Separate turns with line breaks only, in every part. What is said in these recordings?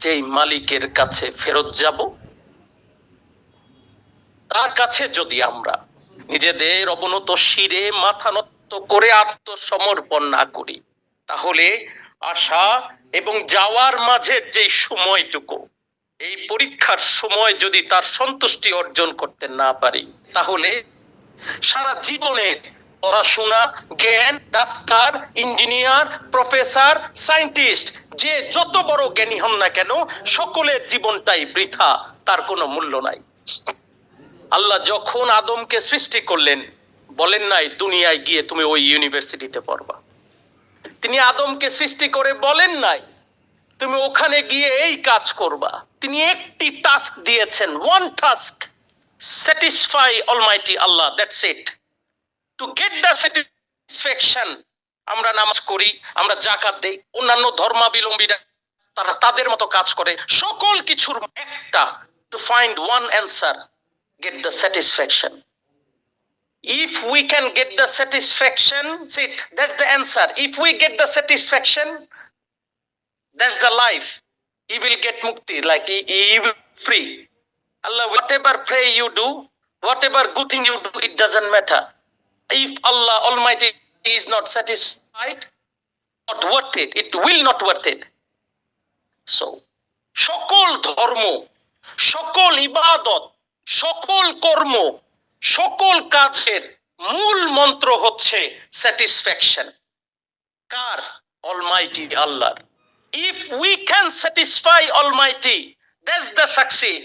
যেই মালিকের কাছে ফেরত যাব, তার কাছে যদি আমরা নিজেদের অবনত শিরে মাথা নত করে আত্মসমর্পণ না করি, তাহলে আশা এবং যাওয়ার মাঝের যে সময়টুকু, এই পরীক্ষার সময় যদি তার সন্তুষ্টি অর্জন করতে না পারি, তাহলে সারা জীবনের পড়াশোনা, জ্ঞান, ডাক্তার, ইঞ্জিনিয়ার, প্রফেসর, সায়েন্টিস্ট, যে যত বড় জ্ঞানী হন না কেন, সকলের জীবনটাই বৃথা, তার কোনো মূল্য নাই। আল্লাহ যখন আদমকে সৃষ্টি করলেন, বলেন নাই, দুনিয়ায় গিয়ে তুমি ওই ইউনিভার্সিটিতে পড়বা। তিনি আদমকে সৃষ্টি করে বলেন নাই, তুমি ওখানে গিয়ে এই কাজ করবা। তিনি একটি টাস্ক দিয়েছেন one task satisfy almighty Allah that's it to get the satisfaction আমরা নামাজ করি, আমরা জাকাত দেই, অন্যান্য ধর্মাবলম্বীরা তারা তাদের মতো কাজ করে। সকল কিছুর একটা to find one answer get the satisfaction if we can get the satisfaction sit that's the answer if we get the satisfaction that's the life he will get mukti like he will free Allah whatever pray you do whatever good thing you do it doesn't matter if allah almighty is not satisfied, not worth it. It will not worth it. So, সকল ধর্ম, সকল ইবাদত, সকল কর্ম, সকল কাজের মূল মন্ত্র হচ্ছে স্যাটিসফ্যাকশন কার? অলমাইটি আল্লাহর if we can satisfy almighty that's the success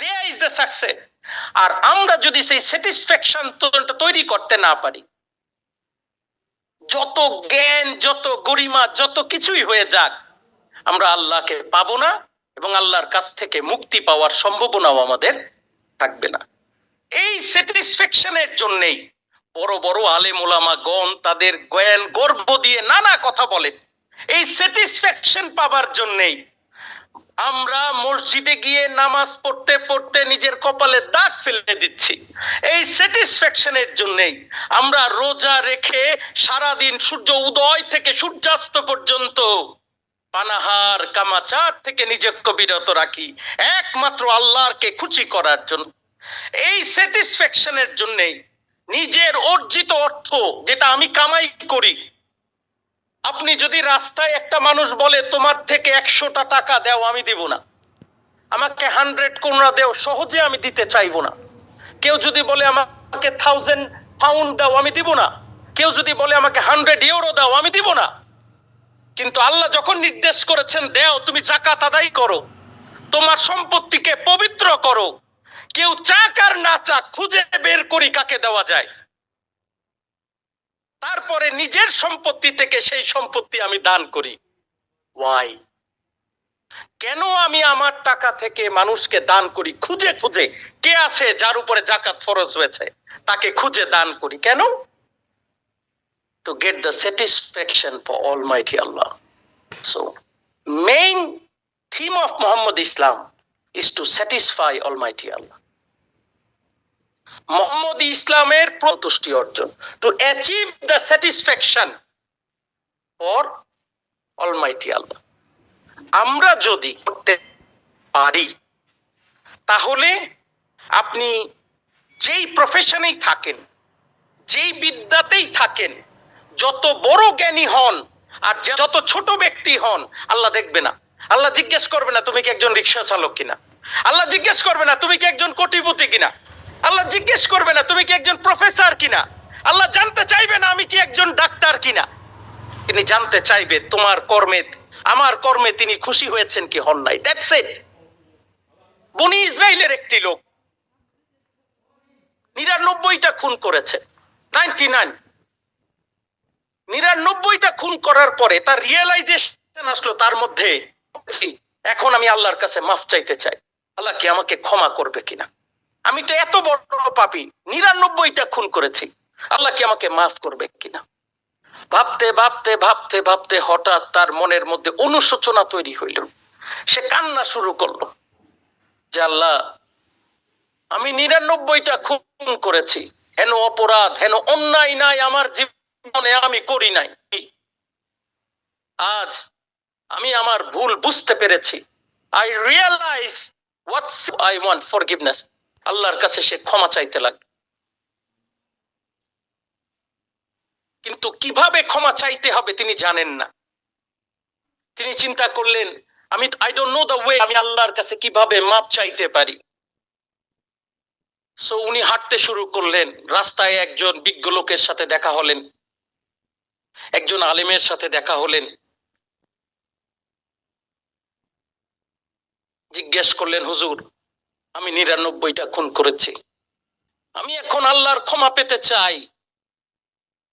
there is the success আর আমরা যদি সেই স্যাটিসফ্যাকশন তৈরি করতে না পারি, যত জ্ঞান, যত গরিমা, যত কিছুই হয়ে যাক, আমরা আল্লাহকে পাবো না এবং আল্লাহর কাছ থেকে মুক্তি পাওয়ার সম্ভাবনাও আমাদের থাকবে না। এই স্যাটিসফ্যাকশনের জন্যই বড় বড় আলেম ওলামা গণ তাদের জ্ঞান গর্ব দিয়ে নানা কথা বলে। এই স্যাটিসফ্যাকশন পাবার জন্যই আমরা মসজিদে গিয়ে নামাজ পড়তে পড়তে নিজের কপালে দাগ ফেলে দিচ্ছি। এই স্যাটিসফ্যাকশনের জন্যই আমরা রোজা রেখে সারাদিন সূর্য উদয় থেকে সূর্যাস্ত পর্যন্ত পানাহার কামাচার থেকে নিজেকে বিরত রাখি। একমাত্র আল্লাহকে খুশি করার জন্য। এই স্যাটিসফ্যাকশনের জন্যই নিজের অর্জিত অর্থ যেটা আমি কামাই করি আপনি যদি রাস্তায় একটা মানুষ বলে, তোমার থেকে একশোটা টাকা দেও, আমি দিব না। আমাকে হান্ড্রেড কোনরা দেও, সহজে আমি দিতে চাইব না। কেউ যদি বলে, আমাকে থাউজেন্ড পাউন্ড দাও, আমি দিব না। কেউ যদি বলে, আমাকে হান্ড্রেড ইউরো দাও, আমি দিব না। কিন্তু আল্লাহ যখন নির্দেশ করেছেন, দেও, তুমি জাকাত আদায় করো। তোমার সম্পত্তিকে পবিত্র করো। কেউ চাক আর না চাক, খুঁজে বের করি কাকে দেওয়া যায়। তারপরে নিজের সম্পত্তি থেকে সেই সম্পত্তি আমি দান করি। ওয়াই কেন আমি আমার টাকা থেকে মানুষকে দান করি? খুঁজে খুঁজে। কে আছে যার উপরে জাকাত ফরজ হয়েছে? তাকে খুঁজে দান করি। কেন? To get the satisfaction for almighty Allah so main theme of Mohammad Islam is to satisfy almighty Allah Mohammad ইসলামের প্রতুষ্টি অর্জন। To achieve the satisfaction for almighty Allah আমরা যদি করতে পারি, তাহলে আপনি যেই প্রফেশনেই থাকেন, যেই বিদ্যাতেই থাকেন, যত বড় জ্ঞানী হন আর যত ছোট ব্যক্তি হন, আল্লাহ দেখবে না। আল্লাহ জিজ্ঞেস করবে না, তুমি কি একজন রিক্সা চালক কিনা? আল্লাহ জিজ্ঞেস করবে না, তুমি কি একজন কোটিপতি কিনা? আল্লাহ জিজ্ঞেস করবে না, তুমি কি একজন প্রফেসর কিনা? আল্লাহ জানতে চাইবে না আমি কি একজন ডাক্তার কিনা। তিনি জানতে চাইবে তোমার কর্মে, আমার কর্মে তিনি খুশি হয়েছেন কি হন নাই। দ্যাটস ইট বনি ইসরায়েলের একটি লোক নিরানব্বইটা খুন করেছে। নাইনটি নাইন নিরানব্বইটা খুন করার পরে তার রিয়েলাইজেশন আসলো তার মধ্যে এখন আমি আল্লাহর কাছে মাফ চাইতে চাই। আল্লাহ কি আমাকে ক্ষমা করবে কিনা? আমি তো এত বড় পাপি, নিরানব্বইটা খুন করেছি। আল্লাহ কি আমাকে মাফ করবে কিনা? ভাবতে ভাবতে ভাবতে ভাবতে হঠাৎ তার মনের মধ্যে অনুশোচনা তৈরি হইল। সে কান্না শুরু করল যে, আল্লাহ, আমি নিরানব্বইটা খুন করেছি। হেন অপরাধ, হেন অন্যায় নাই আমার জীবনে, আমি করি নাই। আজ আমি আমার ভুল বুঝতে পেরেছি। I realise what's I want forgiveness আল্লাহর কাছে সে ক্ষমা চাইতে লাগল। কিন্তু কীভাবে ক্ষমা চাইতে হবে তিনি জানেন না। তিনি চিন্তা করলেন, আমি I don't know the way আমি আল্লাহর কাছে কীভাবে মাপ চাইতে পারি। সো উনি হাঁটতে শুরু করলেন, রাস্তায় একজন বিজ্ঞ লোকের সাথে দেখা হলেন। একজন আলেমের সাথে দেখা হলেন। জিজ্ঞেস করলেন, হুজুর আমি নিরানব্বইটা খুন করেছি। আমি এখন আল্লাহর ক্ষমা পেতে চাই।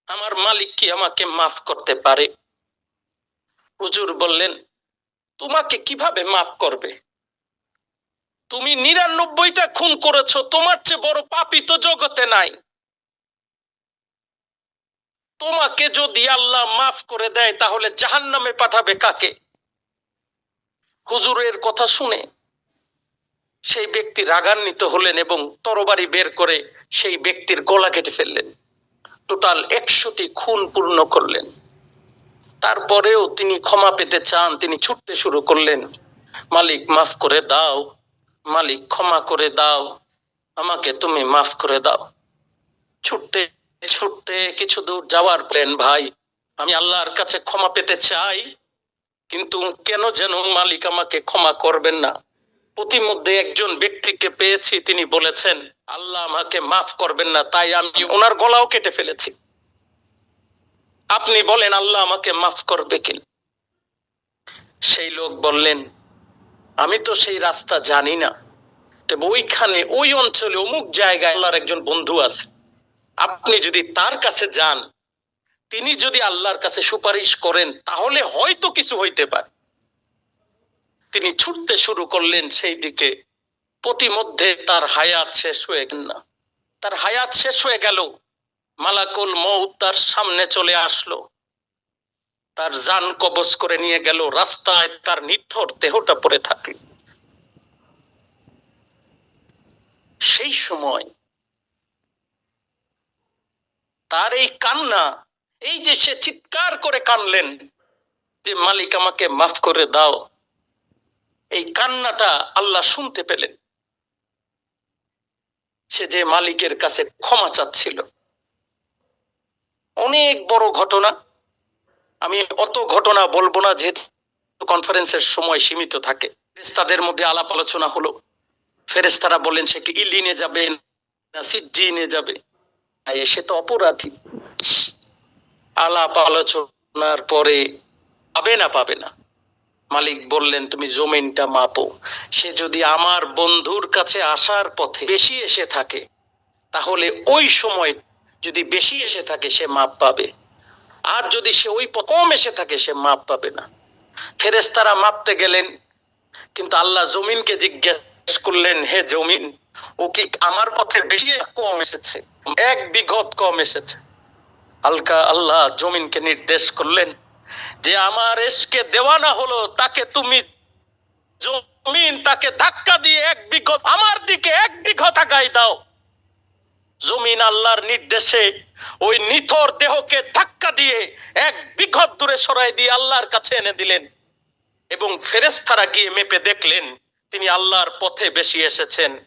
আমার মালিক কি আমাকে মাফ করতে পারে? হুজুর বললেন, তোমাকে কীভাবে মাফ করবে? তুমি নিরানব্বইটা খুন করেছ, তোমার চেয়ে বড় পাপি তো জগতে নাই। তোমাকে যদি আল্লাহ মাফ করে দেয়, তাহলে জাহান্নামে পাঠাবে কাকে? হুজুরের কথা শুনে সেই ব্যক্তি রাগান্বিত হলেন এবং তরবারি বের করে সেই ব্যক্তির গলা কেটে ফেললেন। টোটাল একশোটি খুন পূর্ণ করলেন। তারপরেও তিনি ক্ষমা পেতে চান, তিনি ছুটতে শুরু করলেন। মালিক, মাফ করে দাও। মালিক, ক্ষমা করে দাও। আমাকে তুমি মাফ করে দাও। ছুটতে ছুটতে কিছু দূর যাওয়ার প্ল্যান ভাই, আমি আল্লাহর কাছে ক্ষমা পেতে চাই, কিন্তু কেন যেন মালিক আমাকে ক্ষমা করবেন না? প্রতিমধ্যে একজন ব্যক্তিকে পেয়েছি, তিনি বলেছেন, আল্লাহ আমাকে মাফ করবেন না, তাই আমি ওনার গলাও কেটে ফেলেছি। আপনি বলেন, আল্লাহ আমাকে মাফ করবে কিনা সেই লোক বললেন, আমি তো সেই রাস্তা জানি না। তবে ওইখানে, ওই অঞ্চলে অমুক জায়গায় আল্লাহর একজন বন্ধু আছে। আপনি যদি তার কাছে যান, তিনি যদি আল্লাহর কাছে সুপারিশ করেন, তাহলে হয়তো কিছু হইতে পারে। তিনি ছুটতে শুরু করলেন সেই দিকে। প্রতিমধ্যে তার হায়াত শেষ হয়ে গেল না। তার হায়াত শেষ হয়ে গেল। মালাকুল মৌত তার সামনে চলে আসলো। তার জান কবজ করে নিয়ে গেল। রাস্তায় তার নিথর দেহটা পড়ে থাকল সেই সময় তার এই কান্না, এই যে সে চিৎকার করে কানলেন যে, মালিক আমাকে মাফ করে দাও। এই কান্নাটা আল্লাহ শুনতে পেলেন। সে যে মালিকের কাছে ক্ষমা চাচ্ছিল। অনেক বড় ঘটনা। আমি অত ঘটনা বলব না, যেহেতু কনফারেন্সের সময় সীমিত থাকে। ফেরেস্তাদের মধ্যে আলাপ আলোচনা হলো। ফেরেস্তারা বলেন সে কি ইলিনে যাবে না সিজ্জিনে যাবে? সে তো অপরাধী। আলাপ আলোচনার পরে পাবে না পাবে না। মালিক বললেন, তুমি জমিনটা মাপো। সে যদি আমার বন্ধুর কাছে আসার পথে বেশি এসে থাকে, তাহলে ওই সময় যদি বেশি এসে থাকে, সে মাপ পাবে। আর যদি সে ওই কম এসে থাকে, সে মাপ পাবে না। ফেরেস্তারা মাপতে গেলেন, কিন্তু আল্লাহ জমিনকে জিজ্ঞেস করলেন, হে জমিন, ও কি আমার পথে বেশি কম এসেছে? এক বিঘত কম এসেছে? হালকা আল্লাহ জমিনকে নির্দেশ করলেন যে আমার এসকে দেওয়ানা হলো, তাকে তুমি জমিন তাকে ধাক্কা দিয়ে এক বিঘত আমার দিকে এক বিঘত আগাই দাও। জমিন আল্লাহর নির্দেশে ওই নিথর দেহকে ধাক্কা দিয়ে এক বিঘত দূরে সরাই দিয়ে আল্লাহর কাছে এনে দিলেন। এবং ফেরেস্তারা গিয়ে মেপে দেখলেন, তিনি আল্লাহর পথে বেশি এসেছেন।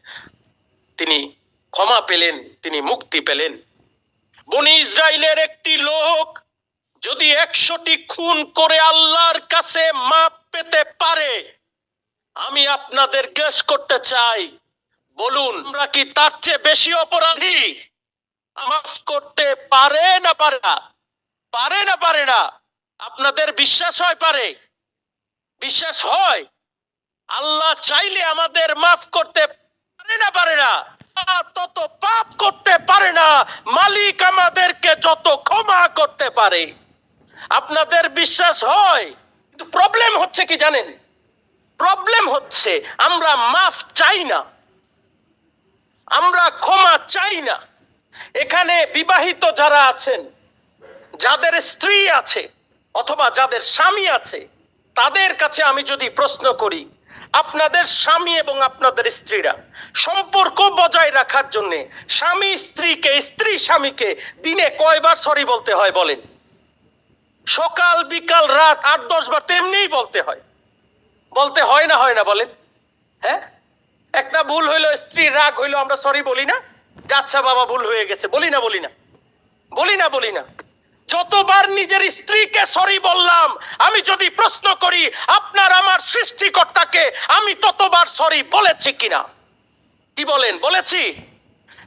তিনি ক্ষমা পেলেন, তিনি মুক্তি পেলেন। বনি ইসরায়েলের একটি লোক যদি একশোটি খুন করে আল্লাহর কাছে মাপ পেতে পারে, আমি আপনাদের কেস করতে চাই। বলুন, আমরা কি তার চেয়ে বেশি অপরাধী? মাফ করতে পারে না পারে না? পারে না পারে না? আপনাদের বিশ্বাস হয় পারে? বিশ্বাস হয়? আল্লাহ চাইলে আমাদের মাফ করতে পারে না পারে না? তত পাপ করতে পারে না। মালিক আমাদেরকে যত ক্ষমা করতে পারে। আপনাদের বিশ্বাস হয়, কিন্তু প্রবলেম হচ্ছে কি জানেন? প্রবলেম হচ্ছে আমরা মাফ চাই না। আমরা ক্ষমা চাই না। এখানে বিবাহিত যারা আছেন, যাদের স্ত্রী আছে অথবা যাদের স্বামী আছে, তাদের কাছে আমি যদি প্রশ্ন করি, আপনাদের স্বামী এবং আপনাদের স্ত্রীরা সম্পর্ক বজায় রাখার জন্য স্বামী স্ত্রীকে স্ত্রী স্বামীকে দিনে কয়বার সরি বলতে হয় বলেন? সকাল, বিকাল, রাত, আট, দশ বার তেমনিই বলতে হয়। বলতে হয় না হয় না বলেন। হ্যাঁ? একটা ভুল হইল স্ত্রীর রাগ হইল, আমরা সরি বলি না। যে আচ্ছা বাবা, ভুল হয়ে গেছে। বলি না বলি না। বলি না বলি না। যতবার নিজের স্ত্রীকে সরি বললাম, আমি যদি প্রশ্ন করি, আপনার আমার সৃষ্টিকর্তাকে আমি ততবার সরি বলেছি কিনা? কি বলেন? বলেছি?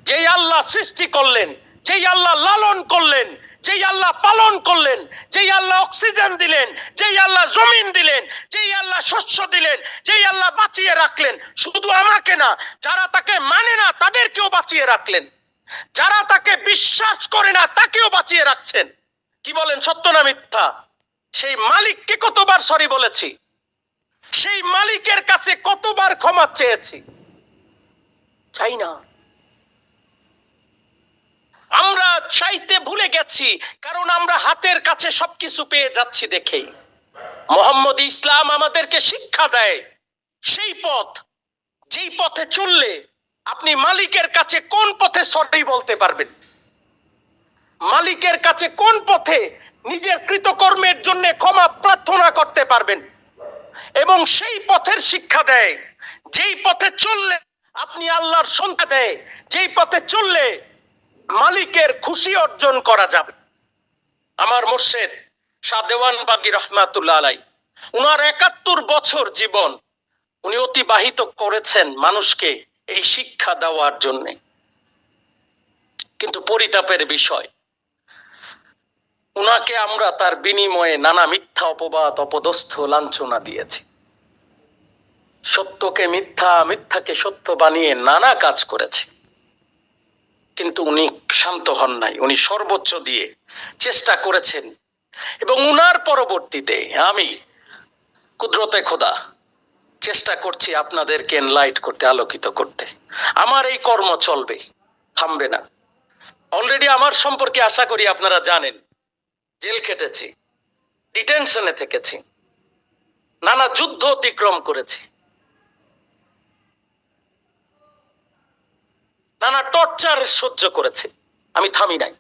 যেই আল্লাহ সৃষ্টি করলেন, যেই আল্লাহ লালন করলেন যেই আল্লাহ পালন করলেন, যেই আল্লাহ অক্সিজেন দিলেন, যেই আল্লাহ জমিন দিলেন, যেই আল্লাহ শস্য দিলেন, যেই আল্লাহ বাঁচিয়ে রাখলেন, শুধু আমাকে না, যারা তাকে মানে না, তাদেরকেও বাঁচিয়ে রাখলেন। যারা তাকে বিশ্বাস করে না, তাকেও বাঁচিয়ে রাখছেন। কি বলেন, সত্য না মিথ্যা? সেই মালিককে কতবার সরি বলেছি? সেই মালিকের কাছে কতবার ক্ষমা চেয়েছি? চাই না। আমরা চাইতে ভুলে গেছি, কারণ আমরা হাতের কাছে সবকিছু পেয়ে যাচ্ছি দেখেই। মোহাম্মদ ইসলাম আমাদেরকে শিক্ষা দেয়, সেই পথ, যেই পথে চললে আপনি মালিকের কাছে কোন পথে সরি বলতে পারবেন? মালিকের কাছে কোন পথে নিজের কৃতকর্মের জন্য ক্ষমা প্রার্থনা করতে পারবেন? এবং সেই পথের শিক্ষা দেয়, যেই পথে চললে আপনি আল্লাহর সন্ধ্যা দেয়, যেই পথে চললে মালিকের খুশি অর্জন করা যাবে। আমার মোর্শেদ সাদেওয়ান বাগি রহমাতুল্লাহ আলাই, উনার একাত্তর বছর জীবন উনি অতিবাহিত করেছেন মানুষকে এই শিক্ষা দেওয়ার জন্য। কিন্তু পরিতাপের বিষয়, উনাকে আমরা তার বিনিময়ে নানা মিথ্যা অপবাদ, অপদস্থ লাঞ্ছনা দিয়েছি। সত্যকে মিথ্যা, মিথ্যাকে সত্য বানিয়ে নানা কাজ করেছে। কিন্তু উনি শান্ত হন নাই। উনি সর্বোচ্চ দিয়ে চেষ্টা করেছেন। এবং উনার পরবর্তীতে আমি, কুদরতে খোদা, চেষ্টা করছি আপনাদেরকে এনলাইট করতে, আলোকিত করতে। আমার এই কর্ম চলবে, থামবে না। অলরেডি আমার সম্পর্কে আশা করি আপনারা জানেন, জেল খেটেছি ডিটেনশনে থেকেছি, নানা যুদ্ধ অতিক্রম করেছি। নানা টর্চার সহ্য করেছে। আমি থামি নাই।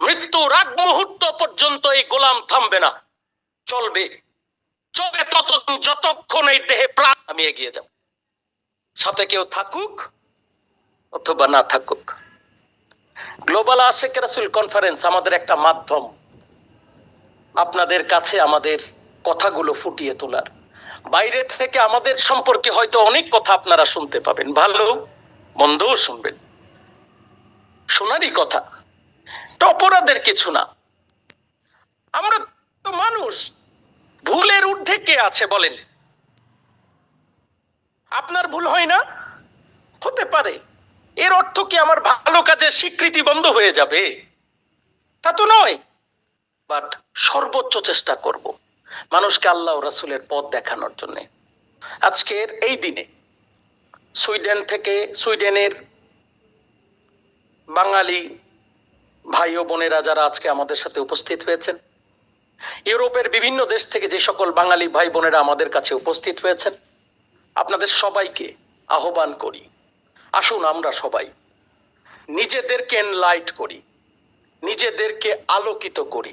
মৃত্যুর আগ মুহূর্ত পর্যন্ত এই গোলাম থামবে না। চলবে। চলবে ততদিন যতক্ষণ এই দেহে প্রাণ আমি এগিয়ে যাব। সাথে কেউ থাকুক অথবা না থাকুক। গ্লোবাল আশেক রাসুল কনফারেন্স আমাদের একটা মাধ্যম। আপনাদের কাছে আমাদের কথাগুলো ফুটিয়ে তোলার। বাইরে থেকে আমাদের সম্পর্কে হয়তো অনেক কথা আপনারা শুনতে পাবেন। ভালো মন্দও শুনবেন। শোনারই কথা। এটা অপরাধের কিছু না। আমরা তো মানুষ। ভুলের ঊর্ধ্বে কে আছে বলেন? আপনার ভুল হয় না? হতে পারে। এর অর্থ কি আমার ভালো কাজের স্বীকৃতি বন্ধ হয়ে যাবে? তা তো নয়। বাট সর্বোচ্চ চেষ্টা করব। মানুষকে আল্লাহ রাসুলের পথ দেখানোর জন্য। আজকের এই দিনে সুইডেন থেকে সুইডেনের বাঙালি ভাই ও বোনেরা যারা আজকে আমাদের সাথে উপস্থিত হয়েছেন, ইউরোপের বিভিন্ন দেশ থেকে যে সকল বাঙালি ভাই বোনেরা আমাদের কাছে উপস্থিত হয়েছেন, আপনাদের সবাইকে আহ্বান করি। আসুন আমরা সবাই নিজেদেরকে এনলাইট করি, নিজেদেরকে আলোকিত করি,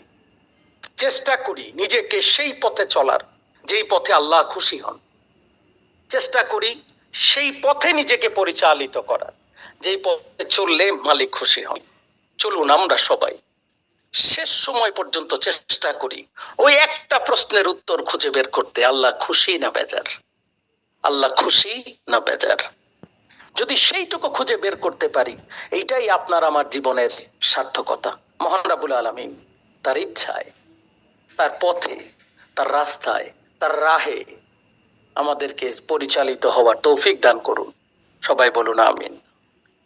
চেষ্টা করি নিজেকে সেই পথে চলার, যেই পথে আল্লাহ খুশি হন। চেষ্টা করি সেই পথে নিজেকে পরিচালিত করার। যেই পথে চললে মালিক খুশি হন। চলুন আমরা সবাই শেষ সময় পর্যন্ত চেষ্টা করি ওই একটা প্রশ্নের উত্তর খুঁজে বের করতে। আল্লাহ খুশি না বেজার? আল্লাহ খুশি না বেজার? যদি সেইটুকু খুঁজে বের করতে পারি, এইটাই আপনার আমার জীবনের সার্থকতা। মহান রাবুল আলমিন তার ইচ্ছায়, তার পথে, তার রাস্তায়, তার রাহে আমাদেরকে পরিচালিত হওয়ার তৌফিক দান করুন। সবাই বলুন আমিন।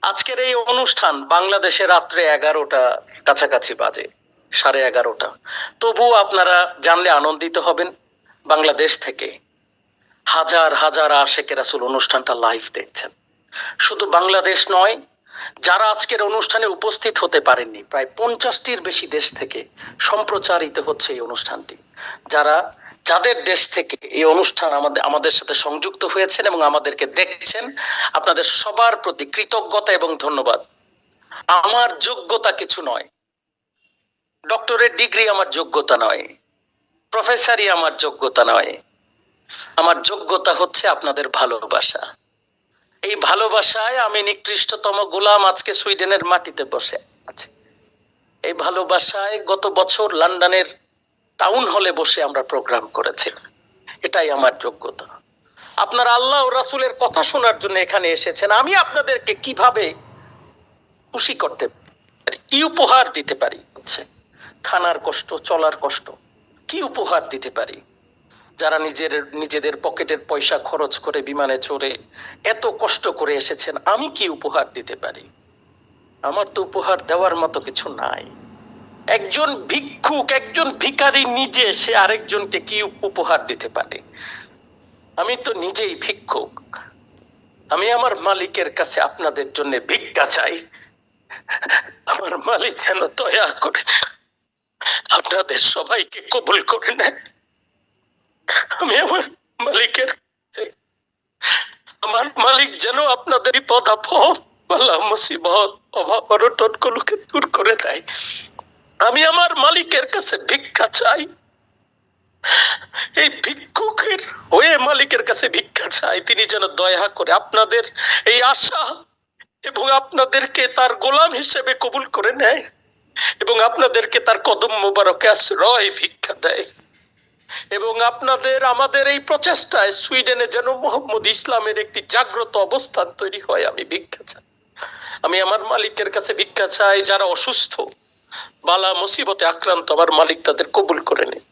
আজকের এই অনুষ্ঠান বাংলাদেশে রাত্রে এগারোটা কাছাকাছি বাজে, সাড়ে এগারোটা। তবুও আপনারা জানলে আনন্দিত হবেন। বাংলাদেশ থেকে হাজার হাজার আশেকের আসল অনুষ্ঠানটা লাইভ দেখছেন। শুধু বাংলাদেশ নয়, যারা আজকের অনুষ্ঠানে উপস্থিত হতে পারেননি, প্রায় পঞ্চাশটির বেশি দেশ থেকে সম্প্রচারিত হচ্ছে এই অনুষ্ঠানটি। যারা যাদের দেশ থেকে এই অনুষ্ঠান আমাদের আমাদের সাথে সংযুক্ত হয়েছেন এবং আমাদেরকে দেখছেন, আপনাদের সবার প্রতি কৃতজ্ঞতা এবং ধন্যবাদ। আমার যোগ্যতা কিছু নয়। ডক্টরেট ডিগ্রি আমার যোগ্যতা নয়। প্রফেসরই আমার যোগ্যতা নয়। আমার যোগ্যতা হচ্ছে আপনাদের ভালোবাসা। এই ভালোবাসায় আমি নিকৃষ্টতম গোলাম আজকে সুইডেনের মাটিতে বসে আছি। এই ভালোবাসায় গত বছর লন্ডনের টাউন হলে বসে আমরা প্রোগ্রাম করেছিলাম এটাই আমার যোগ্যতা। আপনার আল্লাহ রাসূলের কথা শোনার জন্য এখানে এসেছেন। আমি আপনাদেরকে কীভাবে খুশি করতে পারি, কি উপহার দিতে পারি? হচ্ছে খানার কষ্ট, চলার কষ্ট, কি উপহার দিতে পারি? যারা নিজের, নিজেদের পকেটের পয়সা খরচ করে বিমানে চড়ে এত কষ্ট করে এসেছেন, আমি কি উপহার দিতে পারি? আমার তো উপহার দেওয়ার মতো কিছু নাই। একজন ভিক্ষুক, একজন ভিখারি নিজে, সে আরেকজনকে কি উপহার দিতে পারে? আমি তো নিজেই ভিক্ষুক। আমি আমার মালিকের কাছে আপনাদের জন্য ভিক্ষা চাই। আমার মালিক যেন দয়া করে আপনাদের সবাইকে কবুল করে নেয়। আমি আমার মালিকের আমার মালিক যেন আপনাদের বিপদ আপদ বালা মুসিবত, অভাব অনটন গুলোকে দূর করে দেয়। আমি আমার মালিকের কাছে ভিক্ষা চাই। এই ভিক্ষুকের হয়ে মালিকের কাছে ভিক্ষা চাই। তিনি যেন দয়া করে আপনাদের এই আশা এবং আপনাদেরকে তার গোলাম হিসেবে কবুল করে নেয় এবং আপনাদেরকে তার কদম মোবারকে আশ্রয় ভিক্ষা দেয়। এবং আপনাদের, আমাদের এই প্রচেষ্টায় সুইডেনে যেন মোহাম্মদ ইসলামের একটি জাগ্রত অবস্থান তৈরি হয়, আমি ভিক্ষা চাই। আমি আমার মালিকের কাছে ভিক্ষা চাই, যারা অসুস্থ বালা মুসিবতে আক্রান্ত আমার মালিক তাদের কবুল করে নেয়।